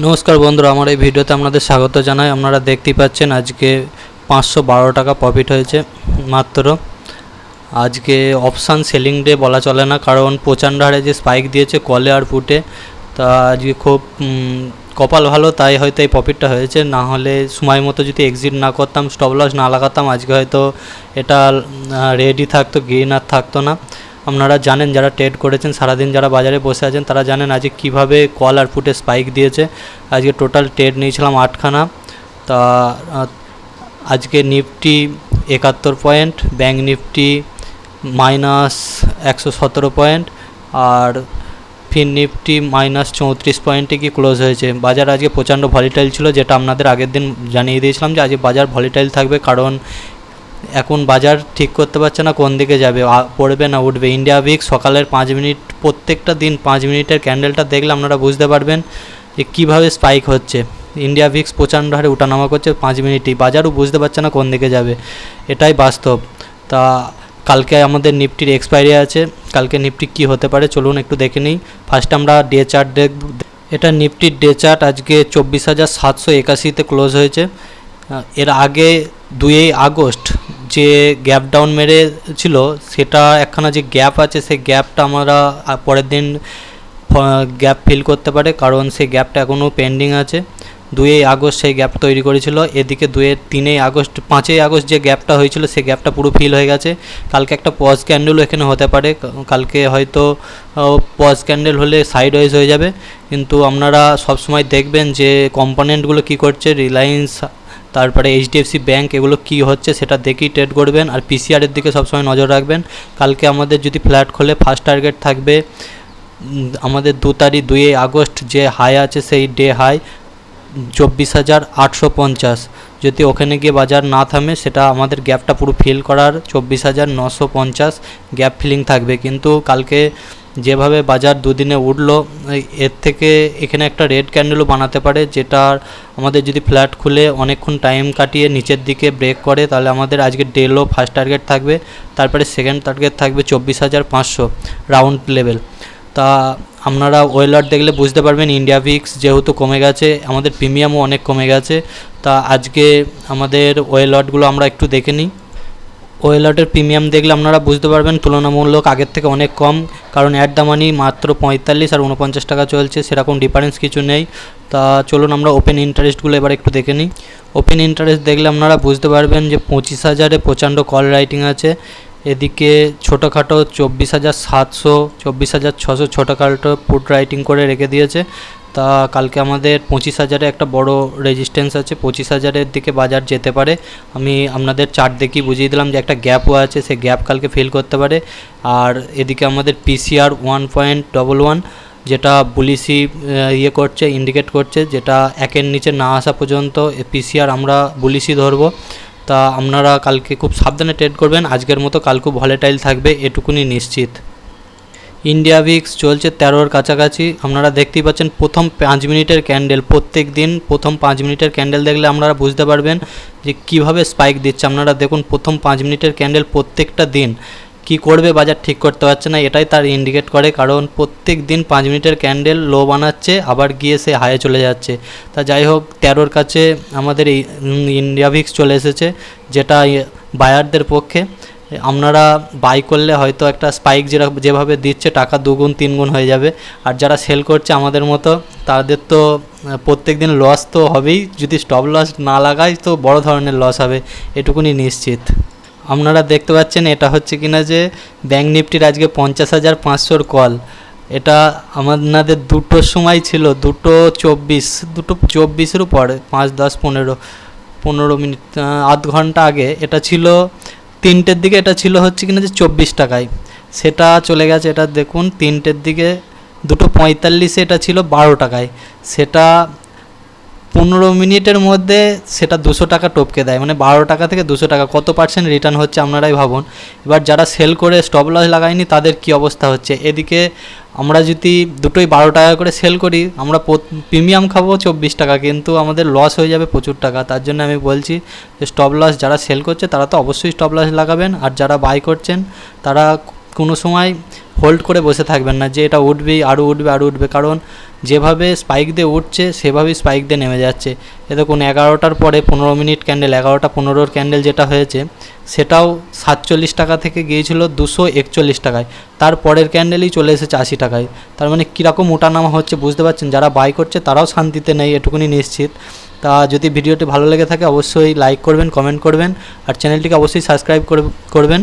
নমস্কার বন্ধুরা, আমার এই ভিডিওতে আপনাদের স্বাগত জানাই। আপনারা দেখতেই পাচ্ছেন আজকে পাঁচশো বারো টাকা প্রফিট হয়েছে মাত্র। আজকে অপশান সেলিং ডে বলা চলে না, কারণ প্রচণ্ড হারে যে স্পাইক দিয়েছে কলে আর ফুটে তা আজকে খুব কপাল ভালো, তাই হয়তো এই প্রফিটটা হয়েছে। না হলে সময় মতো যদি এক্সিট না করতাম স্টপ লস না লাগাতাম, আজকে হয়তো এটা রেডি থাকতো গেইন আর থাকতো না। আপনারা জানেন যারা ট্রেড করেছেন, সারাদিন যারা বাজারে বসে আছেন, তারা জানেন আজকে কীভাবে কল আর ফুটে স্পাইক দিয়েছে। আজকে টোটাল ট্রেড নিয়েছিলাম আটখানা। তা আজকে নিফটি একাত্তর পয়েন্ট ব্যাঙ্ক নিফটি মাইনাস একশো সতেরো পয়েন্ট আর ফিন নিফটি মাইনাস চৌত্রিশ পয়েন্টে কি ক্লোজ হয়েছে। বাজার আজকে প্রচণ্ড ভলিটাইল ছিল, যেটা আপনাদের আগের দিন জানিয়ে দিয়েছিলাম যে আজকে বাজার ভলিটাইল থাকবে, কারণ এখন বাজার ঠিক করতে পারছে না, কোন দিকে যাবে? পড়বে না, উঠবে। ইন্ডিয়া উইক সকালের পাঁচ মিনিট, প্রত্যেকটা দিন পাঁচ মিনিটের ক্যান্ডেলটা দেখলে আপনারা বুঝতে পারবেন যে কীভাবে স্পাইক হচ্ছে। ইন্ডিয়া ভিক্স প্রচণ্ড হারে উঠানামা করছে পাঁচ মিনিটই। বাজারও বুঝতে পারছে না কোন দিকে যাবে। এটাই বাস্তব। তা কালকে আমাদের নিফটির এক্সপায়ারি আছে। কালকে নিফটি কি হতে পারে চলুন একটু দেখে নিই। ফার্স্ট আমরা ডে চার্ট দেখব। এটা নিফটির ডে চার্ট আজকে চব্বিশ হাজার সাতশো একাশিতে ক্লোজ হয়েছে। এর আগে দুই আগস্ট যে গ্যাপ ডাউন মেরেছিল সেটা একখানা যে গ্যাপ আছে, সেই গ্যাপটা আমরা পরের দিন গ্যাপ ফিল করতে পারে। কারণ সেই গ্যাপটা এখনও পেন্ডিং আছে। দুই আগস্ট সেই গ্যাপ তৈরি করেছিল। এদিকে দুয়ের তিনই আগস্ট, পাঁচই আগস্ট যে গ্যাপটা হয়েছিল, সেই গ্যাপটা পুরো ফিল হয়ে গেছে। কালকে একটা পজ ক্যান্ডেলও এখানে হতে পারে। কালকে হয়তো পজ ক্যান্ডেল হলে সাইড ওয়াইজ হয়ে যাবে। কিন্তু আপনারা সবসময় দেখবেন যে কম্পোনেন্টগুলো কী করছে রিলায়েন্স তারপরে এইচডিএফসি ব্যাঙ্ক এগুলো কি হচ্ছে সেটা দেখেই ট্রেড করবেন আর পিসিআরের দিকে সবসময় নজর রাখবেন। কালকে আমাদের যদি ফ্ল্যাট খোলে ফার্স্ট টার্গেট থাকবে আমাদের দু তারিখ দুই আগস্ট যে হাই আছে সেই ডে হাই চব্বিশ হাজার আটশো পঞ্চাশ। যদি ওখানে গিয়ে বাজার না থামে সেটা আমাদের গ্যাপটা পুরো ফিল করার চব্বিশ হাজার নশো পঞ্চাশ গ্যাপ ফিলিং থাকবে। কিন্তু কালকে যেভাবে বাজার দুদিনে উঠল, এর থেকে এখানে একটা রেড ক্যান্ডেলও বানাতে পারে, যেটা আমাদের যদি ফ্ল্যাট খুলে অনেকক্ষণ টাইম কাটিয়ে নিচের দিকে ব্রেক করে, তাহলে আমাদের আজকে ডেলও ফার্স্ট টার্গেট থাকবে, তারপরে সেকেন্ড টার্গেট থাকবে চব্বিশ হাজার পাঁচশো রাউন্ড লেভেল তা আপনারা ওয়েলার দেখলে বুঝতে পারবেন ইন্ডিয়া ভিক্স যেহেতু কমে গেছে, আমাদের প্রিমিয়ামও অনেক কমে গেছে, তা আজকে আমাদের ওয়েলটগুলো আমরা একটু দেখে নিই। ওয়েলটের প্রিমিয়াম দেখলে আপনারা বুঝতে পারবেন, তুলনামূলক আগের থেকে অনেক কম। কারণ অ্যাট দ্য মানি মাত্র পঁয়তাল্লিশ আর উনপঞ্চাশ টাকা চলছে, সেরকম ডিফারেন্স কিছু নেই। তা চলুন আমরা ওপেন ইন্টারেস্টগুলো এবার একটু দেখে নিই। ওপেন ইন্টারেস্ট দেখলে আপনারা বুঝতে পারবেন যে পঁচিশ হাজারে প্রচণ্ড কল রাইটিং আছে। এদিকে ছোটোখাটো চব্বিশ হাজার সাতশো, চব্বিশ হাজার ছশো ছোটোখাটো পুট রাইটিং করে রেখে দিয়েছে। তা কালকে আমাদের পঁচিশ হাজারে একটা বড় রেজিস্ট্যান্স আছে। পঁচিশ হাজারের দিকে বাজার যেতে পারে। আমি আপনাদের চার্ট দেখি বুঝিয়ে দিলাম যে একটা গ্যাপও আছে সে গ্যাপ কালকে ফিল করতে পারে। আর এদিকে আমাদের PCR one point double one যেটা বুলিশি ইয়ে করছে ইন্ডিকেট করছে, যেটা একের নিচে না আসা পর্যন্ত পিসিআর আমরা বুলিশি ধরবো। তা আপনারা কালকে খুব সাবধানে ট্রেড করবেন। আজকের মতো কালকে ভলেটাইল থাকবে, এটুকুনি নিশ্চিত। ইন্ডিয়া ভিক্স চলছে তেরোর কাছাকাছি। আপনারা দেখতেই পাচ্ছেন প্রথম পাঁচ মিনিটের ক্যান্ডেল প্রত্যেক দিন প্রথম পাঁচ মিনিটের ক্যান্ডেল দেখলে আপনারা বুঝতে পারবেন যে কীভাবে স্পাইক দিচ্ছে। আপনারা দেখুন প্রথম পাঁচ মিনিটের ক্যান্ডেল প্রত্যেকটা দিন কি করবে, বাজার ঠিক করতে পারছে না, এটাই তার ইন্ডিকেট করে। কারণ প্রত্যেক দিন পাঁচ মিনিটের ক্যান্ডেল লো বানাচ্ছে, আবার গিয়ে সে হায়ে চলে যাচ্ছে। তা যাই হোক, তেরোর কাছে আমাদের ইন্ডিয়া ভিক্স চলে এসেছে, যেটা বায়ারদের পক্ষে। আপনারা বাই করলে হয়তো একটা স্পাইক যেটা যেভাবে দিচ্ছে টাকা দুগুণ, তিনগুণ হয়ে যাবে। আর যারা সেল করছে আমাদের মতো, তাদের তো প্রত্যেক দিন লস তো হবেই। যদি স্টপ লস না লাগায় তো বড় ধরনের লস হবে। এটুকুনি নিশ্চিত। আপনারা দেখতে পাচ্ছেন এটা হচ্ছে কিনা যে ব্যাঙ্ক নিফটির আজকে পঞ্চাশ হাজার পাঁচশোর কল এটা আমাদের দুটোর সময় ছিল, দুটো চব্বিশ, দুটো চব্বিশেরও পরে পাঁচ, দশ, পনেরো পনেরো মিনিট আধ ঘণ্টা আগে। এটা ছিল তিনটের দিকে এটা ছিল হচ্ছে কিনা যে চব্বিশ টাকায়। সেটা চলে গেছে, এটা দেখুন, তিনটের দিকে দুটো পঁয়তাল্লিশে এটা ছিল বারো টাকায়। সেটা পনেরো মিনিটের মধ্যে সেটা দুশো টাকা টপকে দেয়। মানে বারো টাকা থেকে দুশো টাকা। কত পার্সেন্ট রিটার্ন হচ্ছে আপনারাই ভাবুন। এবার যারা সেল করে স্টপ লস লাগায়নি, তাদের কি অবস্থা হচ্ছে? এদিকে আমরা যদি দুটোই বারো টাকা করে সেল করি, আমরা প্রিমিয়াম খাব চব্বিশ টাকা, কিন্তু আমাদের লস হয়ে যাবে প্রচুর টাকা। তার জন্য আমি বলছি যে স্টপ লস যারা সেল করছে, তারা তো অবশ্যই স্টপ লস লাগাবেন। আর যারা বাই করছেন, তারা কোনো সময় হোল্ড করে বসে থাকবেন না যে এটা উঠবেই আরও উঠবে আরও উঠবে। কারণ যেভাবে স্পাইক দিয়ে উঠছে, সেভাবেই স্পাইক দিয়ে নেমে যাচ্ছে। এ দেখুন, এগারোটার পরে পনেরো মিনিট ক্যান্ডেল এগারোটা পনেরোর ক্যান্ডেল যেটা হয়েছে, সেটাও সাতচল্লিশ টাকা থেকে গিয়েছিল দুশো একচল্লিশ টাকায়। তার পরের ক্যান্ডেলই চলে এসেছে আশি টাকায়। তার মানে কীরকম ওঠানামা হচ্ছে বুঝতে পারছেন? যারা বাই করছে, তারাও শান্তিতে নেই, এটুকুনি নিশ্চিত। তা যদি ভিডিওটি ভালো লেগে থাকে, অবশ্যই লাইক করবেন কমেন্ট করবেন, আর চ্যানেলটিকে অবশ্যই সাবস্ক্রাইব করবেন।